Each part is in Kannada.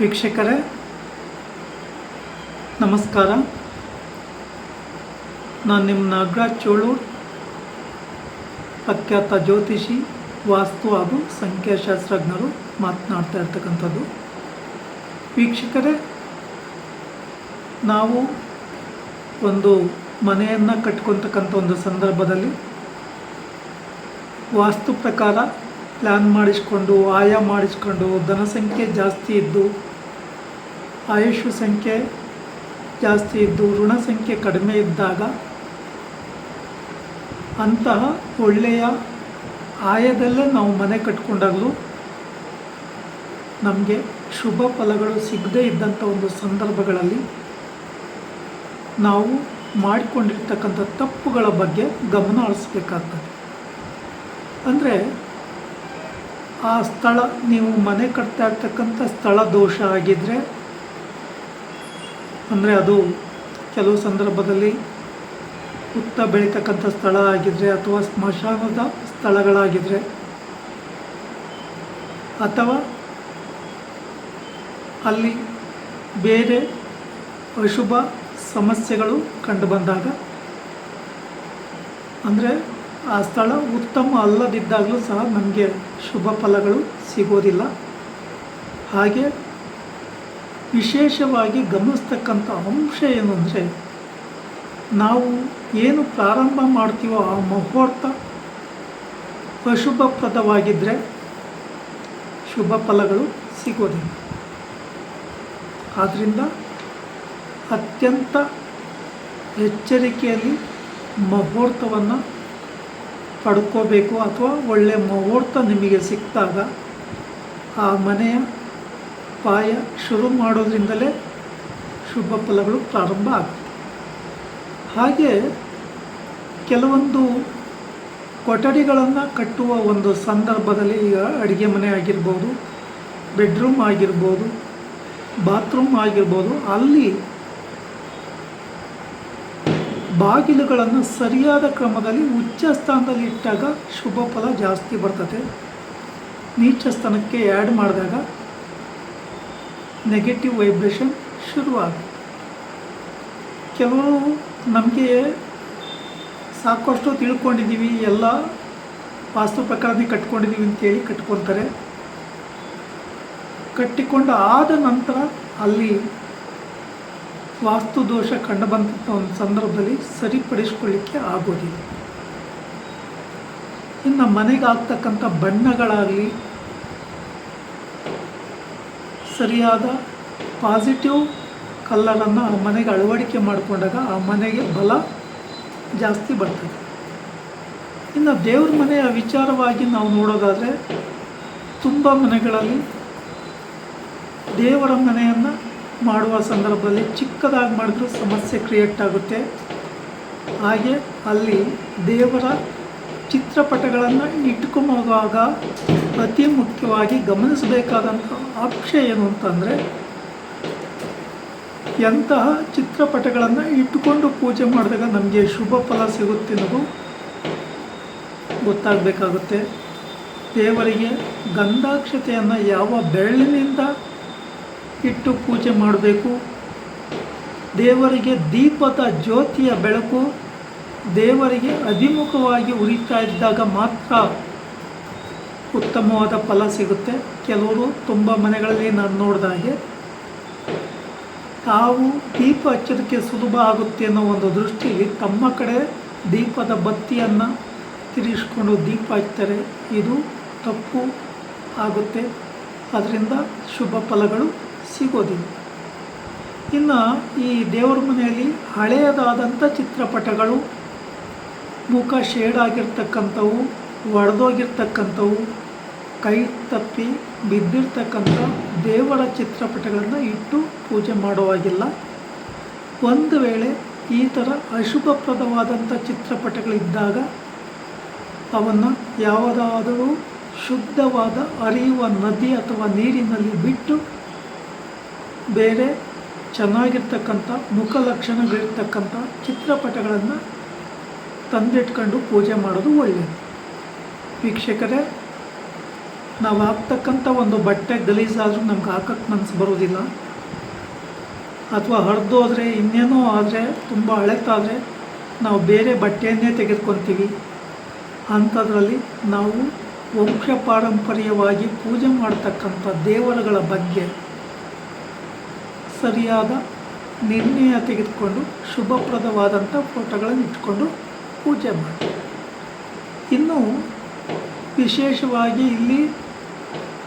ವೀಕ್ಷಕರೇ, ನಮಸ್ಕಾರ. ನಾನು ನಿಮ್ಮ ನಾಗರಾಜ್ ಚೋಳೂರ್ ಪ್ರಖ್ಯಾತ ಜ್ಯೋತಿಷಿ, ವಾಸ್ತು ಹಾಗೂ ಸಂಖ್ಯಾಶಾಸ್ತ್ರಜ್ಞರು ಮಾತನಾಡ್ತಾ ಇರ್ತಕ್ಕಂಥದ್ದು. ವೀಕ್ಷಕರೇ, ನಾವು ಒಂದು ಮನೆಯನ್ನು ಕಟ್ಕೊತಕ್ಕಂಥ ಒಂದು ಸಂದರ್ಭದಲ್ಲಿ ವಾಸ್ತು ಪ್ರಕಾರ ಪ್ಲ್ಯಾನ್ ಮಾಡಿಸ್ಕೊಂಡು, ಆಯ ಮಾಡಿಸ್ಕೊಂಡು ಧನಸಂಖ್ಯೆ ಜಾಸ್ತಿ ಇದ್ದು ಆಯುಷ್ ಸಂಖ್ಯೆ ಜಾಸ್ತಿ ಇದ್ದು, ಋಣ ಸಂಖ್ಯೆ ಕಡಿಮೆ ಇದ್ದಾಗ ಅಂತಹ ಒಳ್ಳೆಯ ಆಯದಲ್ಲೇ ನಾವು ಮನೆ ಕಟ್ಕೊಂಡಾಗಲೂ ನಮಗೆ ಶುಭ ಫಲಗಳು ಸಿಗದೇ ಇದ್ದಂಥ ಒಂದು ಸಂದರ್ಭಗಳಲ್ಲಿ ನಾವು ಮಾಡಿಕೊಂಡಿರ್ತಕ್ಕಂಥ ತಪ್ಪುಗಳ ಬಗ್ಗೆ ಗಮನ ಹರಿಸ್ಬೇಕಾಗ್ತದೆ. ಅಂದರೆ ಆ ಸ್ಥಳ ನೀವು ಮನೆ ಕಟ್ತಾ ಇರ್ತಕ್ಕಂಥ ಸ್ಥಳ ದೋಷ ಆಗಿದ್ದರೆ ಅಂದರೆ ಅದು ಕೆಲವು ಸಂದರ್ಭದಲ್ಲಿ ಹುತ್ತ ಬೆಳೀತಕ್ಕಂಥ ಸ್ಥಳ ಆಗಿದ್ದರೆ ಅಥವಾ ಸ್ಮಶಾನದ ಸ್ಥಳಗಳಾಗಿದ್ದರೆ ಅಥವಾ ಅಲ್ಲಿ ಬೇರೆ ಅಶುಭ ಸಮಸ್ಯೆಗಳು ಕಂಡುಬಂದಾಗ ಅಂದರೆ ಆ ಸ್ಥಳ ಉತ್ತಮ ಅಲ್ಲದಿದ್ದಾಗಲೂ ಸಹ ನಮಗೆ ಶುಭ ಫಲಗಳು ಸಿಗೋದಿಲ್ಲ. ಹಾಗೆ ವಿಶೇಷವಾಗಿ ಗಮನಿಸ್ತಕ್ಕಂಥ ಅಂಶ ಏನು ನಾವು ಏನು ಪ್ರಾರಂಭ ಮಾಡ್ತೀವೋ ಆ ಮುಹೂರ್ತ ಅಶುಭಪ್ರದವಾಗಿದ್ದರೆ ಶುಭ ಫಲಗಳು ಸಿಗೋದಿಲ್ಲ. ಆದ್ದರಿಂದ ಅತ್ಯಂತ ಎಚ್ಚರಿಕೆಯಲ್ಲಿ ಮುಹೂರ್ತವನ್ನು ಪಡ್ಕೋಬೇಕು ಅಥವಾ ಒಳ್ಳೆಯ ಮುಹೂರ್ತ ನಿಮಗೆ ಸಿಕ್ಕಿದಾಗ ಆ ಮನೆಯ ಪಾಯ ಶುರು ಮಾಡೋದ್ರಿಂದಲೇ ಶುಭ ಫಲಗಳು ಪ್ರಾರಂಭ ಆಗುತ್ತೆ ಹಾಗೆ ಕೆಲವೊಂದು ಕೊಠಡಿಗಳನ್ನು ಕಟ್ಟುವ ಒಂದು ಸಂದರ್ಭದಲ್ಲಿ ಈಗ ಅಡುಗೆ ಮನೆ ಆಗಿರ್ಬೋದು ಬೆಡ್ರೂಮ್ ಆಗಿರ್ಬೋದು ಬಾತ್ರೂಮ್ ಆಗಿರ್ಬೋದು, ಅಲ್ಲಿ ಬಾಗಿಲುಗಳನ್ನು ಸರಿಯಾದ ಕ್ರಮದಲ್ಲಿ ಉಚ್ಚ ಸ್ಥಾನದಲ್ಲಿ ಇಟ್ಟಾಗ ಶುಭ ಫಲ ಜಾಸ್ತಿ ಬರ್ತದೆ. ನೀಚ ಸ್ಥಾನಕ್ಕೆ ಆ್ಯಡ್ ಮಾಡಿದಾಗ ನೆಗೆಟಿವ್ ವೈಬ್ರೇಷನ್ ಶುರುವಾಗುತ್ತೆ. ಕೆಲವರು ನಮಗೆ ಸಾಕಷ್ಟು ತಿಳ್ಕೊಂಡಿದ್ದೀವಿ ಎಲ್ಲ ವಾಸ್ತು ಪ್ರಕಾರನೇ ಕಟ್ಕೊಂಡಿದ್ದೀವಿ ಅಂತೇಳಿ ಕಟ್ಕೊತಾರೆ ಕಟ್ಟಿಕೊಂಡು ಆದ ನಂತರ ಅಲ್ಲಿ ವಾಸ್ತು ದೋಷ ಕಂಡುಬಂದಂಥ ಒಂದು ಸಂದರ್ಭದಲ್ಲಿ ಸರಿಪಡಿಸ್ಕೊಳ್ಳಿಕ್ಕೆ ಆಗೋದಿಲ್ಲ. ಇನ್ನು ಮನೆಗೆ ಆಗ್ತಕ್ಕಂಥ ಬಣ್ಣಗಳಾಗಲಿ, ಸರಿಯಾದ ಪಾಸಿಟಿವ್ ಕಲ್ಲರನ್ನು ಆ ಮನೆಗೆ ಅಳವಡಿಕೆ ಮಾಡಿಕೊಂಡಾಗ ಆ ಮನೆಗೆ ಬಲ ಜಾಸ್ತಿ ಬರ್ತದೆ. ಇನ್ನು ದೇವ್ರ ಮನೆಯ ವಿಚಾರವಾಗಿ ನಾವು ನೋಡೋದಾದರೆ, ತುಂಬ ಮನೆಗಳಲ್ಲಿ ದೇವರ ಮನೆಯನ್ನು ಮಾಡುವ ಸಂದರ್ಭದಲ್ಲಿ ಚಿಕ್ಕದಾಗಿ ಮಾಡಿದ್ರೂ ಸಮಸ್ಯೆ ಕ್ರಿಯೇಟ್ ಆಗುತ್ತೆ. ಹಾಗೆ ಅಲ್ಲಿ ದೇವರ ಚಿತ್ರಪಟಗಳನ್ನು ಇಟ್ಕೊಂಬಾಗ ಅತಿ ಮುಖ್ಯವಾಗಿ ಗಮನಿಸಬೇಕಾದಂಥ ಅಂಶ ಏನು ಅಂತಂದರೆ ಎಂತಹ ಚಿತ್ರಪಟಗಳನ್ನು ಇಟ್ಟುಕೊಂಡು ಪೂಜೆ ಮಾಡಿದಾಗ ನಮಗೆ ಶುಭ ಫಲ ಸಿಗುತ್ತೆ ಅನ್ನೋದು ಗೊತ್ತಾಗಬೇಕಾಗುತ್ತೆ. ದೇವರಿಗೆ ಗಂಧಾಕ್ಷತೆಯನ್ನು ಯಾವ ಬೆರಳಿನಿಂದ ಇಟ್ಟು ಪೂಜೆ ಮಾಡಬೇಕು. ದೇವರಿಗೆ ದೀಪದ ಜ್ಯೋತಿಯ ಬೆಳಕು ದೇವರಿಗೆ ಅಭಿಮುಖವಾಗಿ ಉರಿತಾ ಇದ್ದಾಗ ಮಾತ್ರ ಉತ್ತಮವಾದ ಫಲ ಸಿಗುತ್ತೆ. ಕೆಲವರು ತುಂಬ ಮನೆಗಳಲ್ಲಿ ನಾನು ನೋಡಿದ ಹಾಗೆ ತಾವು ದೀಪ ಹಚ್ಚೋದಕ್ಕೆ ಸುಲಭ ಆಗುತ್ತೆ ಅನ್ನೋ ಒಂದು ದೃಷ್ಟಿಯಲ್ಲಿ ತಮ್ಮ ಕಡೆ ದೀಪದ ಬತ್ತಿಯನ್ನು ತಿರುಗಿಸ್ಕೊಂಡು ದೀಪ ಹಚ್ತಾರೆ. ಇದು ತಪ್ಪು ಆಗುತ್ತೆ. ಅದರಿಂದ ಶುಭ ಫಲಗಳು. ಸಿಗೋದಿಲ್ಲ. ಇನ್ನು ಈ ದೇವರ ಮನೆಯಲ್ಲಿ ಹಳೆಯದಾದಂಥ ಚಿತ್ರಪಟಗಳು ಮುಖ ಶೇಡ್ ಆಗಿರ್ತಕ್ಕಂಥವು ಒಡೆದೋಗಿರ್ತಕ್ಕಂಥವು, ಕೈ ತಪ್ಪಿ ಬಿದ್ದಿರ್ತಕ್ಕಂಥ ದೇವರ ಚಿತ್ರಪಟಗಳನ್ನು ಇಟ್ಟು ಪೂಜೆ ಮಾಡುವಾಗಿಲ್ಲ. ಒಂದು ವೇಳೆ ಈ ಥರ ಅಶುಭಪ್ರದವಾದಂಥ ಚಿತ್ರಪಟಗಳಿದ್ದಾಗ ಅವನ್ನು ಯಾವುದಾದರೂ ಶುದ್ಧವಾದ ಹರಿಯುವ ನದಿ ಅಥವಾ ನೀರಿನಲ್ಲಿ ಬಿಟ್ಟು ಬೇರೆ ಚೆನ್ನಾಗಿರ್ತಕ್ಕಂಥ ಮುಖ ಲಕ್ಷಣಗಳಿರ್ತಕ್ಕಂಥ ಚಿತ್ರಪಟಗಳನ್ನು ತಂದಿಟ್ಕೊಂಡು ಪೂಜೆ ಮಾಡೋದು ಒಳ್ಳೆಯದು ವೀಕ್ಷಕರೇ ನಾವು ಹಾಕ್ತಕ್ಕಂಥ ಒಂದು ಬಟ್ಟೆ ಗಲೀಜಾದರೂ ನಮ್ಗೆ ಹಾಕಕ್ಕೆ ಮನಸ್ಸು ಬರೋದಿಲ್ಲ. ಅಥವಾ ಹರಿದೋದ್ರೆ ಇನ್ನೇನೋ ಆದರೆ, ತುಂಬ ಅಳೆತಾದರೆ ನಾವು ಬೇರೆ ಬಟ್ಟೆಯನ್ನೇ ತೆಗೆದುಕೊತೀವಿ. ಅಂಥದ್ರಲ್ಲಿ ನಾವು ವಂಶ ಪಾರಂಪರ್ಯವಾಗಿ ಪೂಜೆ ಮಾಡ್ತಕ್ಕಂಥ ದೇವರುಗಳ ಬಗ್ಗೆ ಸರಿಯಾದ ನಿರ್ಣಯ ತೆಗೆದುಕೊಂಡು ಶುಭಪ್ರದವಾದಂಥ ಫೋಟೋಗಳನ್ನು ಇಟ್ಕೊಂಡು ಪೂಜೆ ಮಾಡಿ. ಇನ್ನು ವಿಶೇಷವಾಗಿ ಇಲ್ಲಿ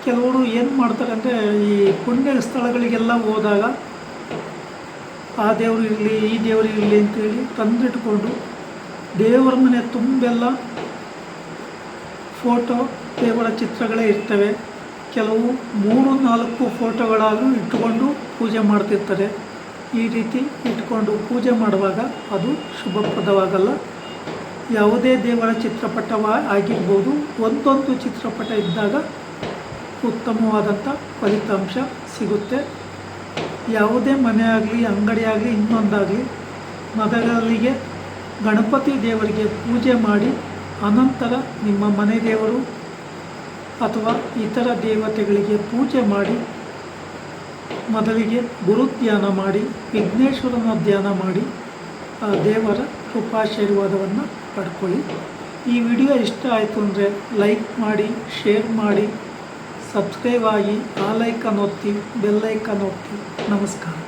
ಕೆಲವರು ಏನು ಮಾಡ್ತಾರೆ ಅಂದರೆ ಈ ಪುಣ್ಯ ಸ್ಥಳಗಳಿಗೆಲ್ಲ ಹೋದಾಗ ಆ ದೇವರು ಇರಲಿ, ಈ ದೇವರು ಇರಲಿ ಅಂತೇಳಿ ತಂದಿಟ್ಕೊಂಡು ದೇವರ ಮನೆ ತುಂಬೆಲ್ಲ ಫೋಟೋ, ದೇವರ ಚಿತ್ರಗಳೇ ಇರ್ತವೆ. ಕೆಲವು ಮೂರು ನಾಲ್ಕು ಫೋಟೋಗಳಾದರೂ ಇಟ್ಟುಕೊಂಡು ಪೂಜೆ ಮಾಡ್ತಿರ್ತಾರೆ. ಈ ರೀತಿ ಇಟ್ಕೊಂಡು ಪೂಜೆ ಮಾಡುವಾಗ ಅದು ಶುಭಪ್ರದವಾಗಲ್ಲ. ಯಾವುದೇ ದೇವರ ಚಿತ್ರಪಟವ ಆಗಿರ್ಬೋದು, ಒಂದೊಂದು ಚಿತ್ರಪಟ ಇದ್ದಾಗ ಉತ್ತಮವಾದಂಥ ಫಲಿತಾಂಶ ಸಿಗುತ್ತೆ. ಯಾವುದೇ ಮನೆ ಆಗಲಿ, ಅಂಗಡಿ ಆಗಲಿ, ಇನ್ನೊಂದಾಗಲಿ ಮೊದಲಿಗೆ ಗಣಪತಿ ದೇವರಿಗೆ ಪೂಜೆ ಮಾಡಿ, ಅನಂತರ ನಿಮ್ಮ ಮನೆ ದೇವರು ಅಥವಾ ಇತರ ದೇವತೆಗಳಿಗೆ ಪೂಜೆ ಮಾಡಿ, ಮೊದಲಿಗೆ ಗುರು ಧ್ಯಾನ ಮಾಡಿ, ವಿಘ್ನೇಶ್ವರನ ಧ್ಯಾನ ಮಾಡಿ, ಆ ದೇವರ ಕೃಪಾಶೀರ್ವಾದವನ್ನು ಪಡ್ಕೊಳ್ಳಿ. ಈ ವಿಡಿಯೋ ಇಷ್ಟ ಆಯಿತು ಅಂದರೆ ಲೈಕ್ ಮಾಡಿ, ಶೇರ್ ಮಾಡಿ, ಸಬ್ಸ್ಕ್ರೈಬ್ ಆಗಿ, ಆ ಲೈಕನ್ ಒತ್ತಿ ಬೆಲ್ಲೈಕನ್ ಒತ್ತಿ. ನಮಸ್ಕಾರ.